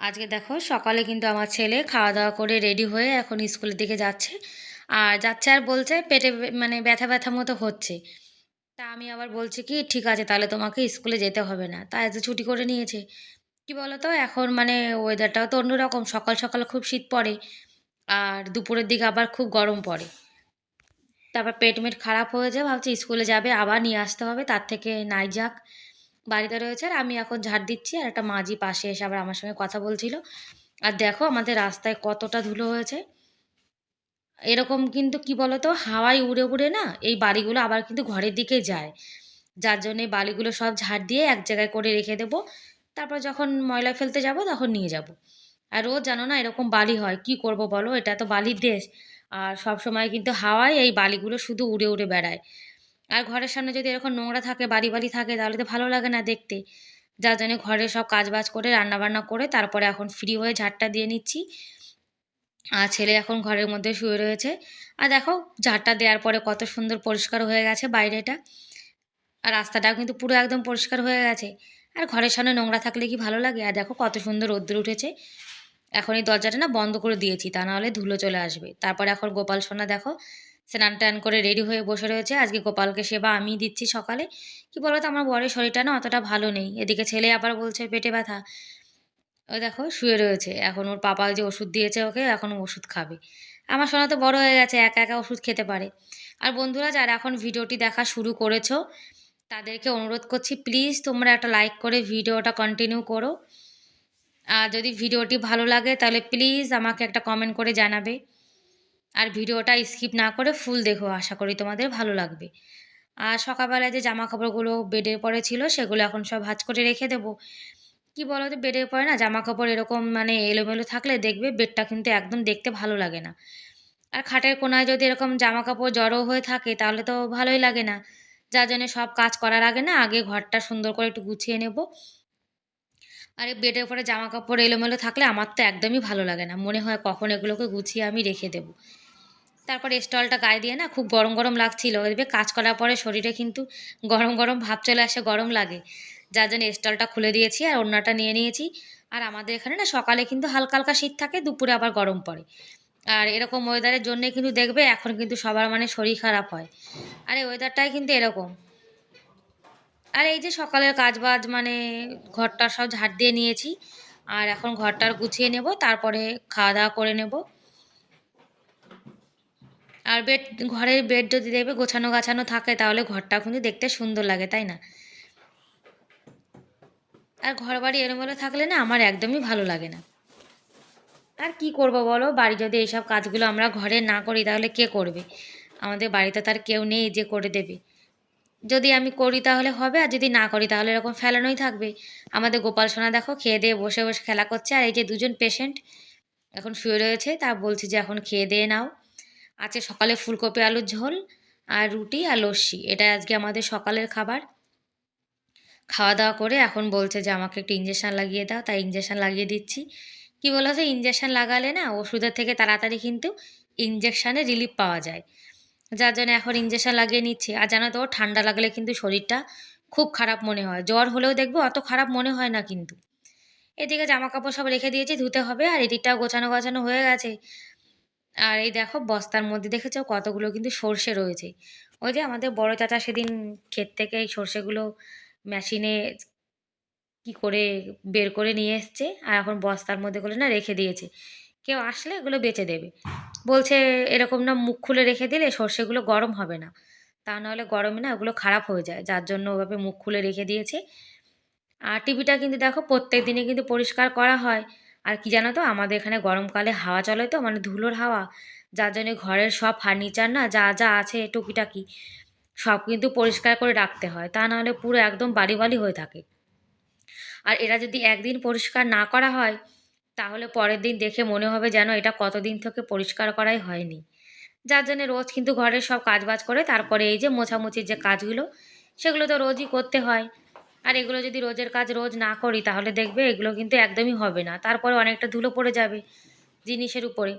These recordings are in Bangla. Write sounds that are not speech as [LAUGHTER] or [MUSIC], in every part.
আজকে দেখো সকালে কিন্তু আমার ছেলে খাওয়া দাওয়া করে রেডি হয়ে এখন স্কুলের দিকে যাচ্ছে। আর যাচ্ছে আর বলছে পেটে মানে ব্যথা ব্যথা মতো হচ্ছে। তা আমি আবার বলছি কি, ঠিক আছে, তাহলে তোমাকে স্কুলে যেতে হবে না। তা আজ ছুটি করে নিয়েছে। কি বলো তো এখন মানে ওয়েদারটাও তো অন্যরকম। সকাল সকাল খুব শীত পড়ে, আর দুপুরের দিকে আবার খুব গরম পড়ে। তারপর পেট মেট খারাপ যায়, ভাবছি স্কুলে যাবে, আবার নিয়ে আসতে হবে, তার থেকে নাই যাক। বাড়িতে রয়েছে আর আমি এখন ঝাড় দিচ্ছি আর একটা মাঝি পাশে এসে আবার আমার সঙ্গে কথা বলছিল। আর দেখো আমাদের রাস্তায় কতটা ধুলো হয়েছে। এরকম কিন্তু কি বলতো হাওয়ায় উড়ে উড়ে না এই বাড়িগুলো আবার কিন্তু ঘরের দিকে যায়। যার জন্য এই বালিগুলো সব ঝাড় দিয়ে এক জায়গায় করে রেখে দেবো। তারপর যখন ময়লা ফেলতে যাব তখন নিয়ে যাব। আর রোজ জানো না এরকম বালি হয়। কি করব বলো? এটা তো বালির দেশ। আর সব সময় কিন্তু হাওয়ায় এই বালিগুলো শুধু উড়ে উড়ে বেড়ায়। আর ঘরের সামনে যদি এরকম নোংরা থাকে বাড়ি বাড়ি থাকে, তাহলে তো ভালো লাগে না দেখতে। যার জন্য ঘরে সব কাজ বাজ করে, রান্নাবান্না করে, তারপরে এখন ফ্রি হয়ে ঝাড়টা দিয়ে নিচ্ছি। আর ছেলে এখন ঘরের মধ্যে শুয়ে রয়েছে। আর দেখো, ঝাড়টা দেওয়ার পরে কত সুন্দর পরিষ্কার হয়ে গেছে বাইরেটা। আর রাস্তাটাও কিন্তু পুরো একদম পরিষ্কার হয়ে গেছে। আর ঘরের সামনে নোংরা থাকলে কি ভালো লাগে? আর দেখো, কত সুন্দর রোদ্দুর উঠেছে। এখন এই দরজাটা না বন্ধ করে দিয়েছি, তা নাহলে ধুলো চলে আসবে। তারপরে এখন গোপাল সোনা দেখো স্নান টান করে রেডি হয়ে বসে রয়েছে। আজকে গোপালকে সেবা আমি দিচ্ছি সকালে। কি বলো তো আমার বরের শরীরটা না অতটা ভালো নেই। এদিকে ছেলে আবার বলছে, পেটে ব্যথা। ওই দেখো, শুয়ে রয়েছে। এখন ওর পাপা যে ওষুধ দিয়েছে ওকে, এখন ওষুধ খাবে। আমার সোনা তো বড় হয়ে গেছে, একা একা ওষুধ খেতে পারে। আর বন্ধুরা, যারা এখন ভিডিওটি দেখা শুরু করেছ, তাদেরকে অনুরোধ করছি প্লিজ তোমরা একটা লাইক করে ভিডিওটা কন্টিনিউ করো। আর যদি ভিডিওটি ভালো লাগে, তাহলে প্লিজ আমাকে একটা কমেন্ট করে জানাবে। আর ভিডিওটা স্কিপ না করে ফুল দেখো, আশা করি তোমাদের ভালো লাগবে। আর সকালবেলায় যে জামা কাপড়গুলো বেডের পরে ছিল, সেগুলো এখন সব ভাঁজ করে রেখে দেবো। কি বলো তো বেডের পরে না জামা কাপড় এরকম মানে এলোমেলো থাকলে দেখবে বেডটা কিন্তু একদম দেখতে ভালো লাগে না। আর খাটের কোনায় যদি এরকম জামা কাপড় জড়ো হয়ে থাকে, তাহলে তো ভালোই লাগে না। যার জন্য সব কাজ করার আগে না, আগে ঘরটা সুন্দর করে একটু গুছিয়ে নেব। আর বেডের উপরে জামা কাপড় এলোমেলো থাকলে আমার তো একদমই ভালো লাগে না। মনে হয় কখন এগুলোকে গুছিয়ে আমি রেখে দেবো। তারপরে স্টলটা গায়ে দিয়ে না খুব গরম গরম লাগছিল। দেখবে কাজ করার পরে শরীরে কিন্তু গরম গরম ভাব চলে আসে, গরম লাগে। যার জন্য স্টলটা খুলে দিয়েছি আর অন্যটা নিয়ে নিয়েছি। আর আমাদের এখানে না সকালে কিন্তু হালকা হালকা শীত থাকে, দুপুরে আবার গরম পড়ে। আর এরকম ওয়েদারের জন্যে কিন্তু দেখবে এখন কিন্তু সবার মানে শরীর খারাপ হয়। আর এই ওয়েদারটাই কিন্তু এরকম। আর এই যে সকালের কাজ বাজ মানে ঘরটা সব ঝাড় দিয়ে নিয়েছি। আর এখন ঘরটার গুছিয়ে নেব, তারপরে খাওয়া দাওয়া করে নেব। আর বেড ঘরের বেড যদি দেখবে গোছানো গাছানো থাকে, তাহলে ঘরটা কিন্তু দেখতে সুন্দর লাগে, তাই না? আর ঘর বাড়ি এলোমেলো থাকলে না আমার একদমই ভালো লাগে না। আর কি করব বলো? বাড়ি যদি এইসব কাজগুলো আমরা ঘরে না করি, তাহলে কে করবে? আমাদের বাড়িতে তার কেউ নেই যে করে দেবে। যদি আমি করি তাহলে হবে, আর যদি না করি তাহলে এরকম ফেলানোই থাকবে। আমাদের গোপাল সোনা দেখো খেয়ে দিয়ে বসে বসে খেলা করছে, আর এই যে দুজন পেশেন্ট এখন শুয়ে রয়েছে, তা বলছি যে এখন খেয়ে দিয়ে নাও। আছে সকালে ফুলকপি, আলুর ঝোল, আর রুটি, আর লস্যি। এটা আজকে আমাদের সকালের খাবার। খাওয়া দাওয়া করে এখন বলছে যে আমাকে একটু ইঞ্জেকশান লাগিয়ে দাও, তাই ইঞ্জেকশান লাগিয়ে দিচ্ছি। কি বলো তো ইঞ্জেকশান লাগালে না ওষুধের থেকে তাড়াতাড়ি কিন্তু ইঞ্জেকশানে রিলিফ পাওয়া যায়। যার জন্য এখন ইঞ্জেকশান লাগিয়ে নিচ্ছি। আর জানো তো, ঠান্ডা লাগলে কিন্তু শরীরটা খুব খারাপ মনে হয়। জ্বর হলেও দেখব অত খারাপ মনে হয় না কিন্তু। এদিকে জামা কাপড় সব রেখে দিয়েছি, ধুতে হবে আর এদিকটাও গোছানো গোছানো হয়ে গেছে। আর এই দেখো বস্তার মধ্যে দেখেছ কতগুলো কিন্তু সর্ষে রয়েছে। ওই যে আমাদের বড় চাচা সেদিন ক্ষেত থেকে এই সর্ষেগুলো মেশিনে কি করে বের করে নিয়ে এসছে আর এখন বস্তার মধ্যে করে না রেখে দিয়েছে। কেউ আসলে এগুলো বেচে দেবে। বলছে এরকম না মুখ খুলে রেখে দিলে সর্ষেগুলো গরম হবে না। তা নাহলে গরমে না ওগুলো খারাপ হয়ে যায়, যার জন্য ওভাবে মুখ খুলে রেখে দিয়েছে। আর টিভিটা কিন্তু দেখো প্রত্যেক দিনে কিন্তু পরিষ্কার করা হয়। আর কি জানো তো, আমাদের এখানে গরমকালে হাওয়া চলে তো মানে ধুলোর হাওয়া। যার জন্য ঘরের সব ফার্নিচার না যা যা আছে টুকিটাকি সব কিন্তু পরিষ্কার করে রাখতে হয়। তা নাহলে পুরো একদম বালি বালি হয়ে থাকে। আর এরা যদি একদিন পরিষ্কার না করা হয় তাহলে পরের দিন দেখে মনে হবে যেন এটা কতদিন থেকে পরিষ্কার করাই হয়নি। যার জন্য রোজ কিন্তু ঘরের সব কাজবাজ করে, তারপরে এই যে মোছামুছির যে কাজগুলো, সেগুলো তো রোজই করতে হয়। আর এগুলো যদি রোজের কাজ রোজ না করি, তাহলে দেখবে এগুলো কিন্তু একদমই হবে না। তারপরে অনেকটা ধুলো পড়ে যাবে জিনিসের উপরে।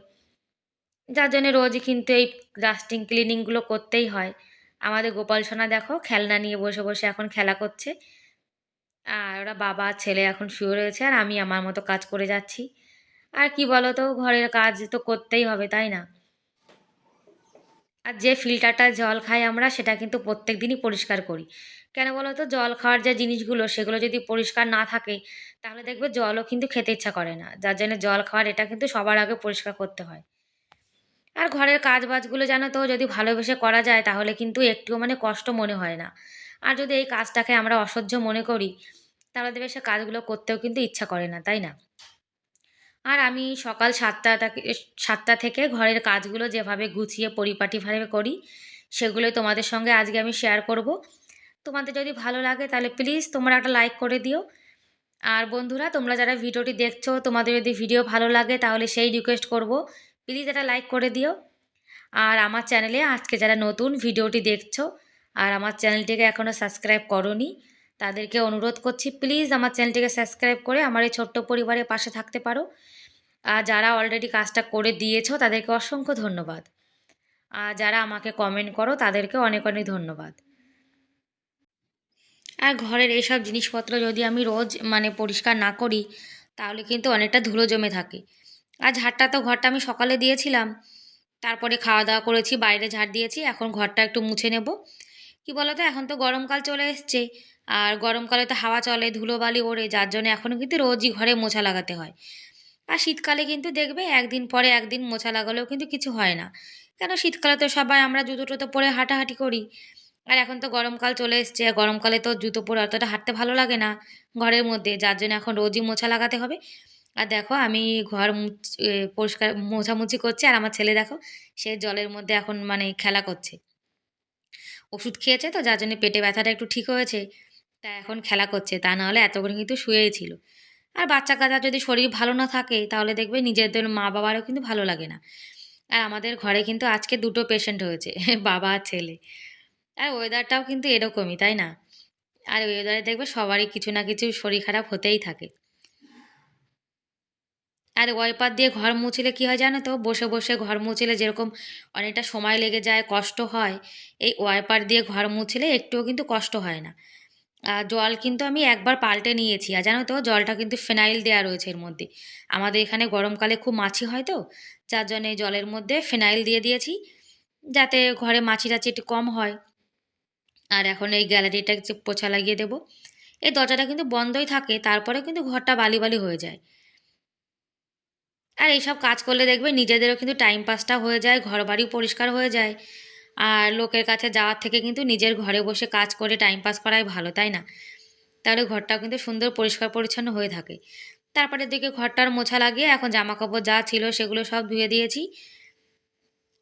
যার জন্য রোজই কিন্তু এই ডাস্টিং ক্লিনিংগুলো করতেই হয়। আমাদের গোপাল সোনা দেখো, খেলনা নিয়ে বসে বসে এখন খেলা করছে। আর ওরা বাবা, ছেলে এখন শুয়ে রয়েছে আর আমি আমার মতো কাজ করে যাচ্ছি। আর কি বলো তো ঘরের কাজ তো করতেই হবে, তাই না? আর যে ফিল্টারটা জল খাই আমরা, সেটা কিন্তু প্রত্যেক দিনই পরিষ্কার করি। কেন বলো তো জল খাওয়ার যে জিনিসগুলো, সেগুলো যদি পরিষ্কার না থাকে, তাহলে দেখবে জলও কিন্তু খেতে ইচ্ছা করে না। যার জন্য জল খাওয়ার এটা কিন্তু সবার আগে পরিষ্কার করতে হয়। আর ঘরের কাজ বাজগুলো জানো তো, যদি ভালোবেসে করা যায়, তাহলে কিন্তু একটুও মানে কষ্ট মনে হয় না। আর যদি এই কাজটাকে আমরা অসহ্য মনে করি তাহলে দেখবে সে কাজগুলো করতেও কিন্তু ইচ্ছা করে না, তাই না? আর আমি সকাল সাতটা থেকে সাতটা থেকে ঘরের কাজগুলো যেভাবে গুছিয়ে পরিপাটিভাবে করি, সেগুলোই তোমাদের সঙ্গে আজকে আমি শেয়ার করব। তোমাদের যদি ভালো লাগে তাহলে প্লিজ তোমরা একটা লাইক করে দিও। আর বন্ধুরা, তোমরা যারা ভিডিওটি দেখছ, তোমাদের যদি ভিডিও ভালো লাগে তাহলে সেই রিকোয়েস্ট করব প্লিজ একটা লাইক করে দিও। আর আমার চ্যানেলে আজকে যারা নতুন ভিডিওটি দেখছ, আর আমার চ্যানেলটিকে এখনও সাবস্ক্রাইব করনি তাদেরকে অনুরোধ করছি প্লিজ আমার চ্যানেলটিকে সাবস্ক্রাইব করে আমার এই ছোট্ট পরিবারের পাশে থাকতে পারো। আর যারা অলরেডি কাজটা করে দিয়েছ, তাদেরকে অসংখ্য ধন্যবাদ। আর যারা আমাকে কমেন্ট করো, তাদেরকে অনেক অনেক ধন্যবাদ। আর ঘরের এইসব জিনিসপত্র যদি আমি রোজ মানে পরিষ্কার না করি, তাহলে কিন্তু অনেকটা ধুলো জমে থাকে। আর ঝাড়টা তো ঘরটা আমি সকালে দিয়েছিলাম, তারপরে খাওয়া দাওয়া করেছি, বাইরে ঝাড় দিয়েছি, এখন ঘরটা একটু মুছে নেব। কি বলো তো এখন তো গরমকাল চলে এসছে আর গরমকালে তো হাওয়া চলে, ধুলোবালি ওড়ে, যার জন্য এখনও কিন্তু রোজই ঘরে মোছা লাগাতে হয়। আর শীতকালে কিন্তু দেখবে একদিন পরে একদিন মোছা লাগালেও কিন্তু কিছু হয় না। কেন শীতকালে তো সবাই আমরা জুতো টুতো পরে হাঁটাহাঁটি করি। আর এখন তো গরমকাল চলে এসছে গরমকালে তো জুতো পরে অতটা হাঁটতে ভালো লাগে না ঘরের মধ্যে, যার জন্য এখন রোজই মোছা লাগাতে হবে। আর দেখো আমি ঘর পরিষ্কার মোছামুছি করছি, আর আমার ছেলে দেখো সে জলের মধ্যে এখন মানে খেলা করছে। ওষুধ খেয়েছে তো, যার জন্য পেটে ব্যথাটা একটু ঠিক হয়েছে। তা এখন খেলা করছে, তা নাহলে এতক্ষণ কিন্তু শুয়েই ছিল। আর বাচ্চা কাচ্চা যদি শরীর ভালো না থাকে, তাহলে দেখবে নিজেদের মা বাবারও কিন্তু ভালো লাগে না। আর আমাদের ঘরে কিন্তু আজকে দুটো পেশেন্ট হয়েছে, [LAUGHS] বাবা আর ছেলে। আর ওয়েদারটাও কিন্তু এরকমই, তাই না? আর ওয়েদারে দেখবে সবারই কিছু না কিছু শরীর খারাপ হতেই থাকে। আর ওয়াইপার দিয়ে ঘর মুছলে কী হয় জানো তো? বসে বসে ঘর মুছলে যেরকম অনেকটা সময় লেগে যায়, কষ্ট হয়, এই ওয়াইপার দিয়ে ঘর মুছলে একটুও কিন্তু কষ্ট হয় না। আর জল কিন্তু আমি একবার পাল্টে নিয়েছি। আর জানো তো, জলটা কিন্তু ফেনাইল দেওয়া রয়েছে এর মধ্যে। আমাদের এখানে গরমকালে খুব মাছি হয় তো, যার জন্য জলের মধ্যে ফেনাইল দিয়ে দিয়েছি, যাতে ঘরে মাছি টাছি একটু কম হয়। আর এখন এই গ্যালারিটা পোছা লাগিয়ে দেবো, এই দরজাটা কিন্তু বন্ধই থাকে তারপরে কিন্তু ঘরটা বালি বালি হয়ে যায়। আর এইসব কাজ করলে দেখবে নিজেদেরও কিন্তু টাইম পাসটা হয়ে যায় ঘর বাড়ি পরিষ্কার হয়ে যায়। আর লোকের কাছে যাওয়ার থেকে কিন্তু নিজের ঘরে বসে কাজ করে টাইম পাস করাই ভালো, তাই না? তাহলে ঘরটাও কিন্তু সুন্দর, পরিষ্কার, পরিচ্ছন্ন হয়ে থাকে। তারপরে দিকে ঘরটার মোছা লাগিয়ে এখন জামা কাপড় যা ছিল সেগুলো সব ধুয়ে দিয়েছি।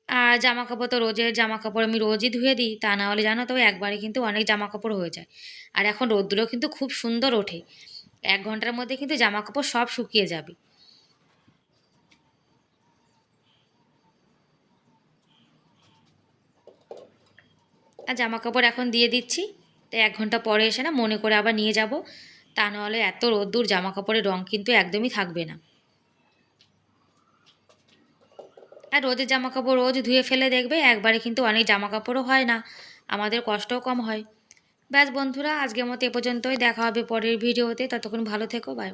আর জামা কাপড় তো রোজের জামা কাপড় আমি রোজই ধুয়ে দিই, তা না হলে জানো তো একবারে কিন্তু অনেক জামা কাপড় হয়ে যায়। আর এখন রোদ্দুরও কিন্তু খুব সুন্দর ওঠে। এক ঘণ্টার মধ্যে কিন্তু জামা কাপড় সব শুকিয়ে যাবে। জামা কাপড় এখন দিয়ে দিচ্ছি। তাই এক ঘণ্টা পরে এসে না মনে করে আবার নিয়ে যাব। তা নাহলে এত রোদ্দুর জামা কাপড়ের রঙ কিন্তু একদমই থাকবে না। আর রোদের জামা কাপড় রোজ ধুয়ে ফেলে দেখবে, একবারে কিন্তু অনেক জামা কাপড়ও হয় না। আমাদের কষ্টও কম হয়। ব্যাস বন্ধুরা, আজকের মতো এ পর্যন্তই। দেখা হবে পরের ভিডিওতে। ততক্ষণ ভালো থেকো বাই।